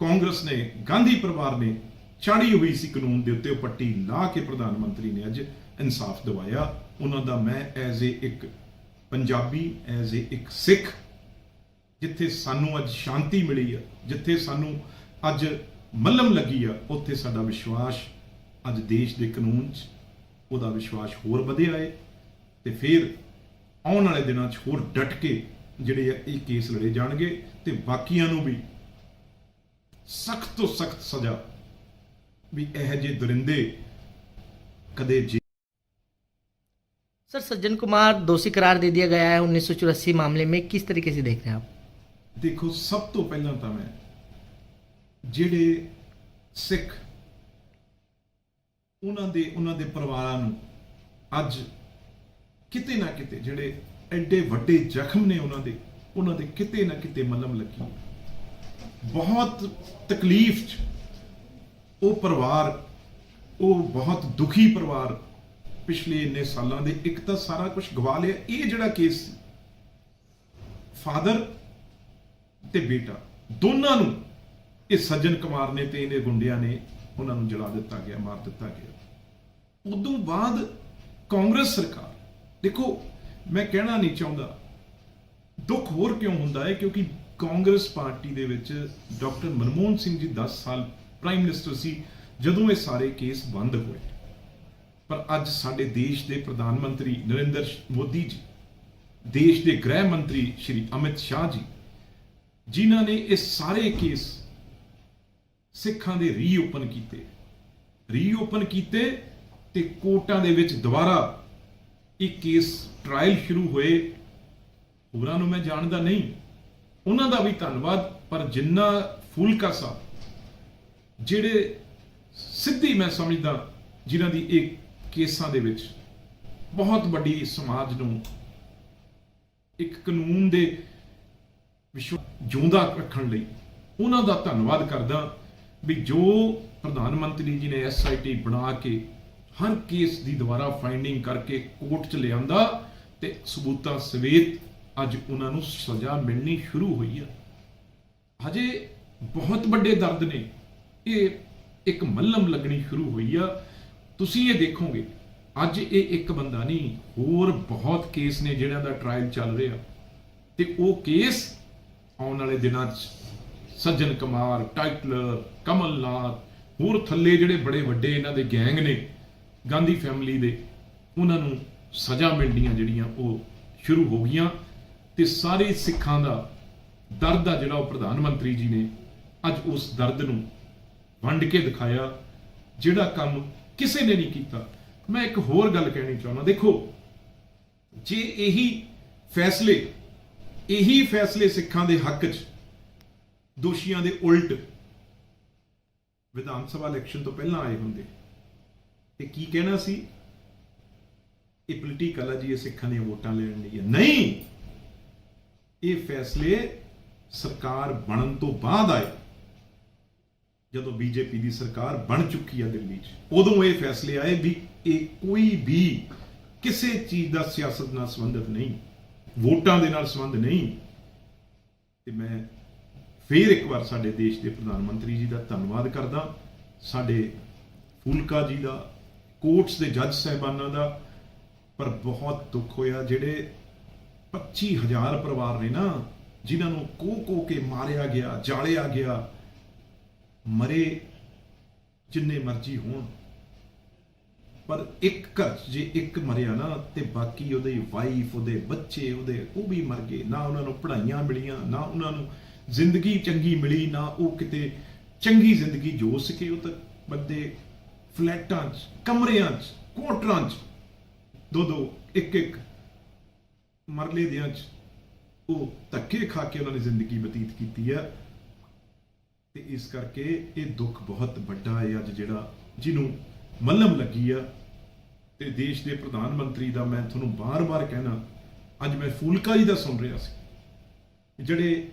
ਕਾਂਗਰਸ ਨੇ, ਗਾਂਧੀ ਪਰਿਵਾਰ ਨੇ ਚਾੜੀ ਹੋਈ ਸੀ ਕਾਨੂੰਨ ਦੇ ਉੱਤੇ, ਉਹ ਪੱਟੀ ਲਾ ਕੇ ਪ੍ਰਧਾਨ ਮੰਤਰੀ ਨੇ ਅੱਜ ਇਨਸਾਫ ਦਿਵਾਇਆ। ਉਹਨਾਂ ਦਾ ਮੈਂ ਐਜ਼ ਏ ਇੱਕ ਪੰਜਾਬੀ ਐਜ਼ ਏ ਇੱਕ ਸਿੱਖ, ਜਿੱਥੇ ਸਾਨੂੰ ਅੱਜ ਸ਼ਾਂਤੀ ਮਿਲੀ ਆ, ਜਿੱਥੇ ਸਾਨੂੰ ਅੱਜ ਮੱਲਮ ਲੱਗੀ ਆ, ਉੱਥੇ ਸਾਡਾ ਵਿਸ਼ਵਾਸ ਅੱਜ ਦੇਸ਼ ਦੇ ਕਾਨੂੰਨ 'ਚ ਉਹਦਾ ਵਿਸ਼ਵਾਸ ਹੋਰ ਵਧਿਆ ਏ ਤੇ ਫਿਰ ਆਉਣ ਵਾਲੇ ਦਿਨਾਂ 'ਚ ਹੋਰ ਡਟ ਕੇ ਜਿਹੜੇ ਆ, ਇਹ ਕੇਸ ਲੜੇ ਜਾਣਗੇ ਤੇ ਬਾਕੀਆਂ ਨੂੰ ਵੀ ਸਖਤ ਤੋਂ ਸਖਤ ਸਜ਼ਾ ਵੀ ਇਹ ਜੇ ਦਰਿੰਦੇ ਕਦੇ सर सज्जन कुमार दोषी करार दे दिया गया है उन्नीस मामले में किस तरीके से देख रहे हैं आप ਦੇਖੋ ਸਭ ਤੋਂ ਪਹਿਲਾਂ ਤਾਂ ਮੈਂ ਜਿਹੜੇ ਸਿੱਖ ਉਹਨਾਂ ਦੇ ਉਹਨਾਂ ਦੇ ਪਰਿਵਾਰਾਂ ਨੂੰ ਅੱਜ ਕਿਤੇ ਨਾ ਕਿਤੇ ਜਿਹੜੇ ਐਡੇ ਵੱਡੇ ਜ਼ਖਮ ਨੇ ਉਹਨਾਂ ਦੇ ਉਹਨਾਂ ਦੇ ਕਿਤੇ ਨਾ ਕਿਤੇ ਮਲਮ ਲੱਗੀ ਬਹੁਤ ਤਕਲੀਫ ਚ ਉਹ ਪਰਿਵਾਰ ਉਹ ਬਹੁਤ ਦੁਖੀ ਪਰਿਵਾਰ ਪਿਛਲੇ ਇੰਨੇ ਸਾਲਾਂ ਦੇ, ਇੱਕ ਤਾਂ ਸਾਰਾ ਕੁਝ ਗਵਾ ਲਿਆ। ਇਹ ਜਿਹੜਾ ਕੇਸ ਸੀ ਫਾਦਰ ਤੇ ਬੇਟਾ, ਦੋਨਾਂ ਨੂੰ ਇਹ ਸੱਜਣ ਕੁਮਾਰ ਨੇ ਤੇ ਇਹਦੇ ਗੁੰਡਿਆਂ ਨੇ ਉਹਨਾਂ ਨੂੰ ਜਲਾ ਦਿੱਤਾ ਗਿਆ, ਮਾਰ ਦਿੱਤਾ ਗਿਆ। ਉਦੋਂ ਬਾਅਦ ਕਾਂਗਰਸ ਸਰਕਾਰ, ਦੇਖੋ, ਮੈਂ ਕਹਿਣਾ ਨਹੀਂ ਚਾਹੁੰਦਾ, ਦੁੱਖ ਹੋਰ ਕਿਉਂ ਹੁੰਦਾ ਹੈ? ਕਿਉਂਕਿ ਕਾਂਗਰਸ ਪਾਰਟੀ ਦੇ ਵਿੱਚ ਡਾਕਟਰ ਮਨਮੋਹਨ ਸਿੰਘ ਜੀ 10 ਸਾਲ ਪ੍ਰਾਈਮ ਮਿਨਿਸਟਰ ਸੀ, ਜਦੋਂ ਇਹ ਸਾਰੇ ਕੇਸ ਬੰਦ ਹੋਏ। ਪਰ ਅੱਜ ਸਾਡੇ ਦੇਸ਼ ਦੇ ਪ੍ਰਧਾਨ ਮੰਤਰੀ ਨਰਿੰਦਰ ਮੋਦੀ ਜੀ, ਦੇਸ਼ ਦੇ ਗ੍ਰਹਿ ਮੰਤਰੀ ਸ਼੍ਰੀ ਅਮਿਤ ਸ਼ਾਹ ਜੀ, ਜਿਨ੍ਹਾਂ ਨੇ ਇਹ ਸਾਰੇ ਕੇਸ ਸਿੱਖਾਂ ਦੇ ਰੀਓਪਨ ਕੀਤੇ। ਰੀਓਪਨ ਕੀਤੇ ਤੇ ਕੋਰਟਾਂ ਦੇ ਵਿੱਚ ਦੁਬਾਰਾ ਇਹ ਕੇਸ ਟ੍ਰਾਇਲ ਸ਼ੁਰੂ ਹੋਏ। ਹੋਰਾਂ ਨੂੰ ਮੈਂ ਜਾਣਦਾ ਨਹੀਂ। ਉਹਨਾਂ ਦਾ ਵੀ ਧੰਨਵਾਦ, ਪਰ ਜਿੰਨਾ ਫੂਲਕਾ ਸਾਹਿਬ ਜਿਹੜੇ ਸਿੱਧੀ ਮੈਂ ਸਮਝਦਾ, ਜਿਨ੍ਹਾਂ ਦੀ ਇਹ ਕੇਸਾਂ ਦੇ ਵਿੱਚ ਬਹੁਤ ਵੱਡੀ ਸਮਾਜ ਨੂੰ ਇੱਕ ਕਾਨੂੰਨ ਦੇ ਵਿਸ਼ਵ ਜਿਉਂਦਾ ਰੱਖਣ ਲਈ ਉਹਨਾਂ ਦਾ ਧੰਨਵਾਦ ਕਰਦਾ ਵੀ ਜੋ ਪ੍ਰਧਾਨ ਮੰਤਰੀ ਜੀ ਨੇ ਐਸਆਈਟੀ ਬਣਾ ਕੇ ਹਰ ਕੇਸ ਦੀ ਦੁਬਾਰਾ ਫਾਈਂਡਿੰਗ ਕਰਕੇ ਕੋਰਟ 'ਚ ਲਿਆਂਦਾ ਤੇ ਸਬੂਤਾਂ ਸਮੇਤ ਅੱਜ ਉਹਨਾਂ ਨੂੰ ਸਜ਼ਾ ਮਿਲਣੀ ਸ਼ੁਰੂ ਹੋਈ ਆ। ਹਜੇ ਬਹੁਤ ਵੱਡੇ ਦਰਦ ਨੇ। ਇਹ ਇੱਕ ਮੱਲਮ ਲੱਗਣੀ ਸ਼ੁਰੂ ਹੋਈ ਆ ਤੁਸੀਂ ਇਹ ਦੇਖੋਗੇ, ਅੱਜ ਇਹ ਇੱਕ ਬੰਦਾ ਨਹੀਂ, ਹੋਰ ਬਹੁਤ ਕੇਸ ਨੇ ਜਿਹੜਿਆਂ ਦਾ ਟ੍ਰਾਇਲ ਚੱਲ ਰਿਹਾ। ਤੇ ਉਹ ਕੇਸ ਆਉਣ ਵਾਲੇ ਦਿਨਾਂ 'ਚ, ਸੱਜਣ ਕੁਮਾਰ, ਟਾਈਟਲਰ ਕਮਲਨਾਥ ਹੋਰ ਥੱਲੇ ਜਿਹੜੇ ਬੜੇ ਵੱਡੇ ਇਹਨਾਂ ਦੇ ਗੈਂਗ ਨੇ, ਗਾਂਧੀ ਫੈਮਿਲੀ ਦੇ, ਉਹਨਾਂ ਨੂੰ ਸਜ਼ਾ ਮਿਲਣੀਆਂ ਜਿਹੜੀਆਂ ਉਹ ਸ਼ੁਰੂ ਹੋ ਗਈਆਂ। ਤੇ ਸਾਰੇ ਸਿੱਖਾਂ ਦਾ ਦਰਦ ਆ ਜਿਹੜਾ ਉਹ ਪ੍ਰਧਾਨ ਮੰਤਰੀ ਜੀ ਨੇ ਅੱਜ ਉਸ ਦਰਦ ਨੂੰ ਵੰਡ ਕੇ ਦਿਖਾਇਆ, ਜਿਹੜਾ ਕੰਮ ਕਿਸੇ ਨੇ ਨਹੀਂ ਕੀਤਾ। ਮੈਂ ਇੱਕ ਹੋਰ ਗੱਲ ਕਹਿਣੀ ਚਾਹੁੰਦਾ। ਦੇਖੋ, ਜੇ ਇਹੀ ਫੈਸਲੇ ਇਹੀ ਫੈਸਲੇ ਸਿੱਖਾਂ ਦੇ ਹੱਕ 'ਚ, ਦੋਸ਼ੀਆਂ ਦੇ ਉਲਟ ਵਿਧਾਨ ਸਭਾ ਇਲੈਕਸ਼ਨ ਤੋਂ ਪਹਿਲਾਂ ਆਏ ਹੁੰਦੇ, ਤੇ ਕੀ ਕਹਿਣਾ ਸੀ? ਇਹ ਪੋਲੀਟੀਕਲ ਆ ਜੀ, ਇਹ ਸਿੱਖਾਂ ਦੀਆਂ ਵੋਟਾਂ ਲੈਣ ਲਈ ਹੈ ਨਹੀਂ! ਇਹ ਫੈਸਲੇ ਸਰਕਾਰ ਬਣਨ ਤੋਂ ਬਾਅਦ ਆਏ। ਜਦੋਂ ਬੀਜੇਪੀ ਦੀ ਸਰਕਾਰ ਬਣ ਚੁੱਕੀ ਹੈ ਦਿੱਲੀ 'ਚ, ਉਦੋਂ ਇਹ ਫੈਸਲੇ ਆਏ ਵੀ ਇਹ ਕੋਈ ਵੀ ਕਿਸੇ ਚੀਜ਼ ਦਾ ਸਿਆਸਤ ਨਾਲ ਸੰਬੰਧਿਤ ਨਹੀਂ, ਵੋਟਾਂ ਦੇ ਨਾਲ ਸੰਬੰਧ ਨਹੀਂ। ਤੇ ਮੈਂ ਫੇਰ ਇੱਕ ਵਾਰ ਸਾਡੇ ਦੇਸ਼ ਦੇ ਪ੍ਰਧਾਨ ਮੰਤਰੀ ਜੀ ਦਾ ਧੰਨਵਾਦ ਕਰਦਾ, ਸਾਡੇ ਫੂਲਕਾ ਜੀ ਦਾ ਕੋਰਟਸ ਦੇ ਜੱਜ ਸਾਹਿਬਾਨਾਂ ਦਾ, ਪਰ ਬਹੁਤ ਦੁੱਖ ਹੋਇਆ ਜਿਹੜੇ 25000 ਪਰਿਵਾਰ ਨੇ ਨਾ, ਜਿਨ੍ਹਾਂ ਨੂੰ ਕੋ ਕੋ ਕੇ ਮਾਰਿਆ ਗਿਆ, ਜਾਲਿਆ ਗਿਆ ਮਰੇ ਜਿੰਨੇ ਮਰਜ਼ੀ ਹੋਣ। ਪਰ ਇੱਕ ਘਰ 'ਚ ਜੇ ਇੱਕ ਮਰਿਆ ਨਾ, ਤੇ ਬਾਕੀ ਉਹਦੇ ਵਾਈਫ ਉਹਦੇ ਬੱਚੇ, ਉਹਦੇ ਉਹ ਵੀ ਮਰ ਗਏ। ਨਾ ਉਹਨਾਂ ਨੂੰ ਪੜ੍ਹਾਈਆਂ ਮਿਲੀਆਂ, ਨਾ ਉਹਨਾਂ ਨੂੰ ਜ਼ਿੰਦਗੀ ਚੰਗੀ ਮਿਲੀ, ਨਾ ਉਹ ਕਿਤੇ ਚੰਗੀ ਜ਼ਿੰਦਗੀ ਜੋ ਸਕੇ। ਉਹ ਤਾਂ ਬੰਦੇ ਫਲੈਟਾਂ 'ਚ, ਕਮਰਿਆਂ 'ਚ ਕੋਟਰਾਂ 'ਚ, ਦੋ ਦੋ, ਇੱਕ ਇੱਕ ਮਰਲੇ ਦਿਆਂ 'ਚ ਉਹ ਧੱਕੇ ਖਾ ਕੇ ਉਹਨਾਂ ਨੇ ਜ਼ਿੰਦਗੀ ਬਤੀਤ ਕੀਤੀ ਆ। ਤੇ ਇਸ ਕਰਕੇ ਇਹ ਦੁੱਖ ਬਹੁਤ ਵੱਡਾ ਹੈ ਅੱਜ ਜਿਹੜਾ ਜਿਹਨੂੰ ਮੱਲਮ ਲੱਗੀ ਆ। ਤੇ ਦੇਸ਼ ਦੇ ਪ੍ਰਧਾਨ ਮੰਤਰੀ ਦਾ ਮੈਂ ਤੁਹਾਨੂੰ ਬਾਰ-ਬਾਰ ਕਹਿਣਾ, ਅੱਜ ਮੈਂ ਫੂਲਕਾ ਜੀ ਦਾ ਸੁਣ ਰਿਹਾ ਸੀ। ਜਿਹੜੇ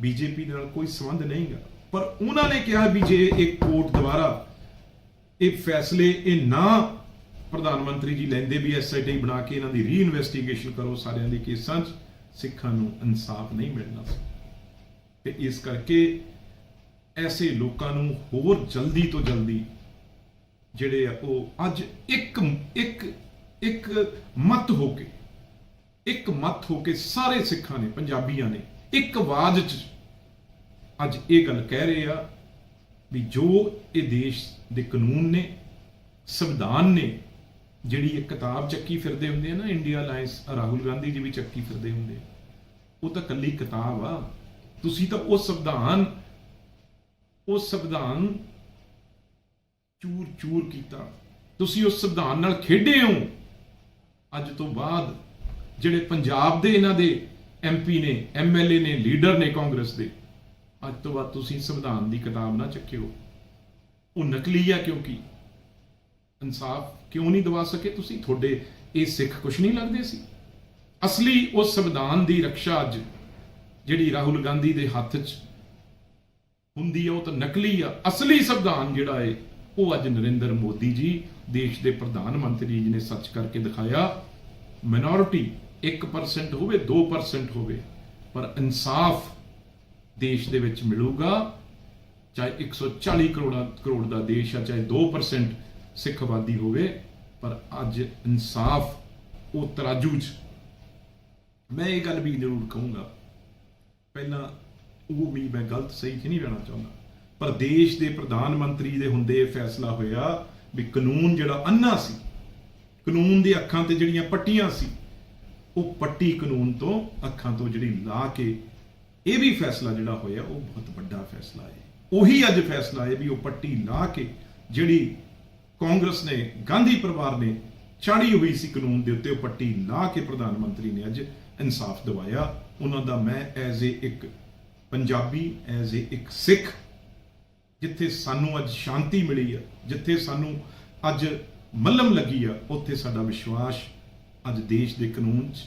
ਬੀਜੇਪੀ ਨਾਲ ਕੋਈ ਸੰਬੰਧ ਨਹੀਂਗਾ ਪਰ ਉਹਨਾਂ ਨੇ ਕਿਹਾ ਵੀ ਜੇ ਇੱਕ ਕੋਰਟ ਦੁਆਰਾ ਇਹ ਫੈਸਲੇ, ਇਹ ਨਾ ਪ੍ਰਧਾਨ ਮੰਤਰੀ ਜੀ ਲੈਂਦੇ ਵੀ ਐਸਆਈਟੀ ਬਣਾ ਕੇ ਇਹਨਾਂ ਦੀ ਰੀਇਨਵੈਸਟੀਗੇਸ਼ਨ ਕਰੋ ਸਾਰਿਆਂ ਦੇ ਕੇਸਾਂ 'ਚ, ਸਿੱਖਾਂ ਨੂੰ ਇਨਸਾਫ ਨਹੀਂ ਮਿਲਣਾ। ਸੀ ਤੇ ਇਸ ਕਰਕੇ ਐਸੇ ਲੋਕਾਂ ਨੂੰ ਹੋਰ ਜਲਦੀ ਤੋਂ ਜਲਦੀ ਜਿਹੜੇ ਆ ਉਹ ਅੱਜ ਇੱਕ ਇੱਕ ਇੱਕ ਮਤ ਹੋ ਕੇ, ਇੱਕ ਮਤ ਹੋ ਕੇ ਸਾਰੇ ਸਿੱਖਾਂ ਨੇ, ਪੰਜਾਬੀਆਂ ਨੇ, ਇੱਕ ਆਵਾਜ਼ 'ਚ ਅੱਜ ਇਹ ਗੱਲ ਕਹਿ ਰਹੇ ਆ ਵੀ ਜੋ ਇਹ ਦੇਸ਼ ਦੇ ਕਾਨੂੰਨ ਨੇ, ਸੰਵਿਧਾਨ ਨੇ, ਜਿਹੜੀ ਇਹ ਕਿਤਾਬ ਚੱਕੀ ਫਿਰਦੇ ਹੁੰਦੇ ਆ ਨਾ ਇੰਡੀਆ ਅਲਾਈਅੰਸ ਰਾਹੁਲ ਗਾਂਧੀ ਜੀ ਵੀ ਚੱਕੀ ਫਿਰਦੇ ਹੁੰਦੇ ਆ, ਉਹ ਤਾਂ ਕੱਲੀ ਕਿਤਾਬ ਆ, ਤੁਸੀਂ ਤਾਂ ਉਹ ਸੰਵਿਧਾਨ ਉਹ ਸੰਵਿਧਾਨ ਚੂਰ ਚੂਰ ਕੀਤਾ। ਤੁਸੀਂ ਉਸ ਸੰਵਿਧਾਨ ਨਾਲ ਖੇਡੇ ਹੋ। ਅੱਜ ਤੋਂ ਬਾਅਦ ਜਿਹੜੇ ਪੰਜਾਬ ਦੇ ਇਹਨਾਂ ਦੇ ਐਮਪੀ ਨੇ ਐਮਐਲਏ ਨੇ, ਲੀਡਰ ਨੇ ਕਾਂਗਰਸ ਦੇ, ਅੱਜ ਤੋਂ ਬਾਅਦ ਤੁਸੀਂ ਸੰਵਿਧਾਨ ਦੀ ਕਿਤਾਬ ਨਾ ਚੱਕਿਓ। ਉਹ ਨਕਲੀ ਆ ਕਿਉਂਕਿ? ਇਨਸਾਫ ਕਿਉਂ ਨਹੀਂ ਦਵਾ ਸਕੇ ਤੁਸੀਂ? ਤੁਹਾਡੇ ਇਹ ਸਿੱਖ ਕੁਛ ਨਹੀਂ ਲੱਗਦੇ ਸੀ? ਅਸਲੀ ਉਸ ਸੰਵਿਧਾਨ ਦੀ ਰੱਖਿਆ ਅੱਜ ਜਿਹੜੀ ਰਾਹੁਲ ਗਾਂਧੀ ਦੇ ਹੱਥ 'ਚ ਹੁੰਦੀ ਆ, ਉਹ ਤਾਂ ਨਕਲੀ ਆ, ਅਸਲੀ ਸੰਵਿਧਾਨ ਜਿਹੜਾ ਏ, ਉਹ ਅੱਜ ਨਰਿੰਦਰ ਮੋਦੀ ਜੀ ਦੇਸ਼ ਦੇ ਪ੍ਰਧਾਨ ਮੰਤਰੀ ਜੀ ਨੇ ਸੱਚ ਕਰਕੇ ਦਿਖਾਇਆ। ਮਿਨੋਰਿਟੀ 1% ਹੋਵੇ 2% ਹੋਵੇ, ਪਰ ਇਨਸਾਫ ਦੇਸ਼ ਦੇ ਵਿੱਚ ਮਿਲੂਗਾ। ਚਾਹੇ 140 ਕਰੋੜਾ, ਕਰੋੜ ਦਾ ਦੇਸ਼ ਆ, ਚਾਹੇ 2% ਸਿੱਖ ਆਬਾਦੀ ਹੋਵੇ, ਪਰ ਅੱਜ ਇਨਸਾਫ ਉਹ ਤਰਾਜੂ 'ਚ। ਮੈਂ ਇਹ ਗੱਲ ਵੀ ਜ਼ਰੂਰ ਕਹੂੰਗਾ। ਪਹਿਲਾਂ ਉਹ ਵੀ ਮੈਂ ਗਲਤ ਸਹੀ ਚ ਨਹੀਂ ਰਹਿਣਾ ਚਾਹੁੰਦਾ। ਪਰ ਦੇਸ਼ ਦੇ ਪ੍ਰਧਾਨ ਮੰਤਰੀ ਦੇ ਹੁੰਦੇ ਇਹ ਫੈਸਲਾ ਹੋਇਆ ਵੀ ਕਾਨੂੰਨ ਜਿਹੜਾ ਅੰਨਾ ਸੀ, ਕਾਨੂੰਨ ਦੀ ਅੱਖਾਂ ਤੇ ਜਿਹੜੀਆਂ ਪੱਟੀਆਂ ਸੀ, ਉਹ ਪੱਟੀ ਕਾਨੂੰਨ ਤੋਂ ਅੱਖਾਂ ਤੋਂ ਜਿਹੜੀ ਲਾ ਕੇ ਇਹ ਵੀ ਫੈਸਲਾ ਜਿਹੜਾ ਹੋਇਆ, ਉਹ ਬਹੁਤ ਵੱਡਾ ਫੈਸਲਾ ਹੈ। ਉਹੀ ਅੱਜ ਫੈਸਲਾ ਹੈ ਵੀ ਉਹ ਪੱਟੀ ਲਾ ਕੇ ਜਿਹੜੀ ਕਾਂਗਰਸ ਨੇ, ਗਾਂਧੀ ਪਰਿਵਾਰ ਨੇ ਚਾੜੀ ਹੋਈ ਸੀ ਕਾਨੂੰਨ ਦੇ ਉੱਤੇ, ਉਹ ਪੱਟੀ ਲਾ ਕੇ ਪ੍ਰਧਾਨ ਮੰਤਰੀ ਨੇ ਅੱਜ ਇਨਸਾਫ ਦਿਵਾਇਆ। ਉਹਨਾਂ ਦਾ ਮੈਂ ਐਜ਼ ਏ ਇੱਕ ਪੰਜਾਬੀ ਐਜ਼ ਏ ਇੱਕ ਸਿੱਖ, ਜਿੱਥੇ ਸਾਨੂੰ ਅੱਜ ਸ਼ਾਂਤੀ ਮਿਲੀ ਆ, ਜਿੱਥੇ ਸਾਨੂੰ ਅੱਜ ਮੱਲਮ ਲੱਗੀ ਆ, ਉੱਥੇ ਸਾਡਾ ਵਿਸ਼ਵਾਸ ਅੱਜ ਦੇਸ਼ ਦੇ ਕਾਨੂੰਨ 'ਚ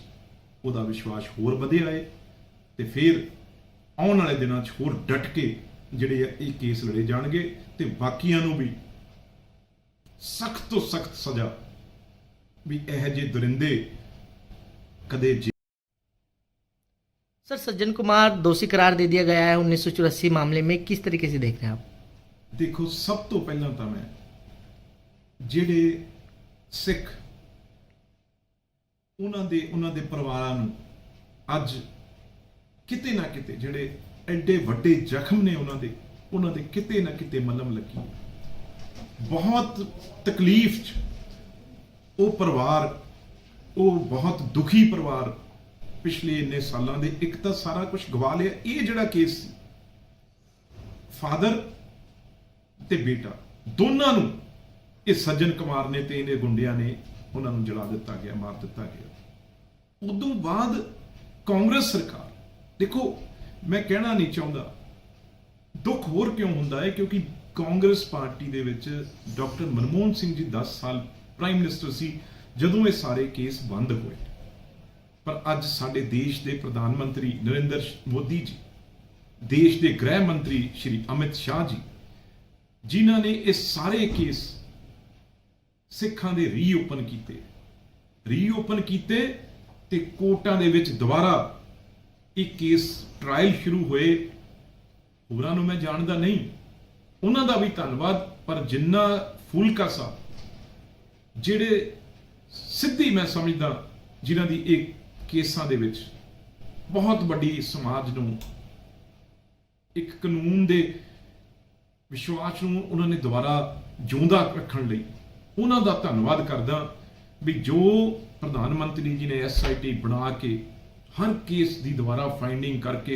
ਉਹਦਾ ਵਿਸ਼ਵਾਸ ਹੋਰ ਵਧਿਆ ਏ ਤੇ ਫਿਰ ਆਉਣ ਵਾਲੇ ਦਿਨਾਂ 'ਚ ਹੋਰ ਡਟ ਕੇ ਜਿਹੜੇ ਆ, ਇਹ ਕੇਸ ਲੜੇ ਜਾਣਗੇ ਤੇ ਬਾਕੀਆਂ ਨੂੰ ਵੀ ਸਖਤ ਤੋਂ ਸਖਤ ਸਜ਼ਾ ਵੀ ਇਹ ਜਿਹੇ ਦਰਿੰਦੇ ਕਦੇ सर सज्जन कुमार दोषी करार दे दिया गया है उन्नीस मामले में किस तरीके से देख रहे हैं आप ਦੇਖੋ ਸਭ ਤੋਂ ਪਹਿਲਾਂ ਤਾਂ ਮੈਂ ਜਿਹੜੇ ਸਿੱਖ ਉਹਨਾਂ ਦੇ ਉਹਨਾਂ ਦੇ ਪਰਿਵਾਰਾਂ ਨੂੰ ਅੱਜ ਕਿਤੇ ਨਾ ਕਿਤੇ ਜਿਹੜੇ ਐਡੇ ਵੱਡੇ ਜ਼ਖਮ ਨੇ ਉਹਨਾਂ ਦੇ ਉਹਨਾਂ ਦੇ ਕਿਤੇ ਨਾ ਕਿਤੇ ਮਲਮ ਲੱਗੀ ਹੈ। ਬਹੁਤ ਤਕਲੀਫ ਚ ਉਹ ਪਰਿਵਾਰ ਉਹ ਬਹੁਤ ਦੁਖੀ ਪਰਿਵਾਰ ਪਿਛਲੇ ਇੰਨੇ ਸਾਲਾਂ ਦੇ, ਇੱਕ ਤਾਂ ਸਾਰਾ ਕੁਝ ਗਵਾ ਲਿਆ। ਇਹ ਜਿਹੜਾ ਕੇਸ ਸੀ ਫਾਦਰ ਤੇ ਬੇਟਾ, ਦੋਨਾਂ ਨੂੰ ਇਹ ਸੱਜਣ ਕੁਮਾਰ ਨੇ ਤੇ ਇਹਦੇ ਗੁੰਡਿਆਂ ਨੇ ਉਹਨਾਂ ਨੂੰ ਜਲਾ ਦਿੱਤਾ ਗਿਆ, ਮਾਰ ਦਿੱਤਾ ਗਿਆ। ਉਦੋਂ ਬਾਅਦ ਕਾਂਗਰਸ ਸਰਕਾਰ, ਦੇਖੋ, ਮੈਂ ਕਹਿਣਾ ਨਹੀਂ ਚਾਹੁੰਦਾ, ਦੁੱਖ ਹੋਰ ਕਿਉਂ ਹੁੰਦਾ ਹੈ? ਕਿਉਂਕਿ ਕਾਂਗਰਸ ਪਾਰਟੀ ਦੇ ਵਿੱਚ ਡਾਕਟਰ ਮਨਮੋਹਨ ਸਿੰਘ ਜੀ 10 ਸਾਲ ਪ੍ਰਾਈਮ ਮਿਨਿਸਟਰ ਸੀ, ਜਦੋਂ ਇਹ ਸਾਰੇ ਕੇਸ ਬੰਦ ਹੋਏ। ਪਰ ਅੱਜ ਸਾਡੇ ਦੇਸ਼ ਦੇ ਪ੍ਰਧਾਨ ਮੰਤਰੀ ਨਰਿੰਦਰ ਮੋਦੀ ਜੀ, ਦੇਸ਼ ਦੇ ਗ੍ਰਹਿ ਮੰਤਰੀ ਸ਼੍ਰੀ ਅਮਿਤ ਸ਼ਾਹ ਜੀ, ਜਿਨ੍ਹਾਂ ਨੇ ਇਹ ਸਾਰੇ ਕੇਸ ਸਿੱਖਾਂ ਦੇ ਰੀਓਪਨ ਕੀਤੇ। ਰੀਓਪਨ ਕੀਤੇ ਤੇ ਕੋਰਟਾਂ ਦੇ ਵਿੱਚ ਦੁਬਾਰਾ ਇਹ ਕੇਸ ਟ੍ਰਾਇਲ ਸ਼ੁਰੂ ਹੋਏ। ਹੋਰਾਂ ਨੂੰ ਮੈਂ ਜਾਣਦਾ ਨਹੀਂ। ਉਹਨਾਂ ਦਾ ਵੀ ਧੰਨਵਾਦ, ਪਰ ਜਿੰਨਾ ਫੂਲਕਾ ਸਾਹਿਬ ਜਿਹੜੇ ਸਿੱਧੀ ਮੈਂ ਸਮਝਦਾ, ਜਿਨ੍ਹਾਂ ਦੀ ਇਹ ਕੇਸਾਂ ਦੇ ਵਿੱਚ ਬਹੁਤ ਵੱਡੀ ਸਮਾਜ ਨੂੰ, ਇੱਕ ਕਾਨੂੰਨ ਦੇ ਵਿਸ਼ਵਾਸ ਨੂੰ ਉਹਨਾਂ ਨੇ ਦੁਬਾਰਾ ਜਿਉਂਦਾ ਰੱਖਣ ਲਈ ਉਹਨਾਂ ਦਾ ਧੰਨਵਾਦ ਕਰਦਾ ਵੀ ਜੋ ਪ੍ਰਧਾਨ ਮੰਤਰੀ ਜੀ ਨੇ ਐਸਆਈਟੀ ਬਣਾ ਕੇ ਹਰ ਕੇਸ ਦੀ ਦੁਬਾਰਾ ਫਾਈਂਡਿੰਗ ਕਰਕੇ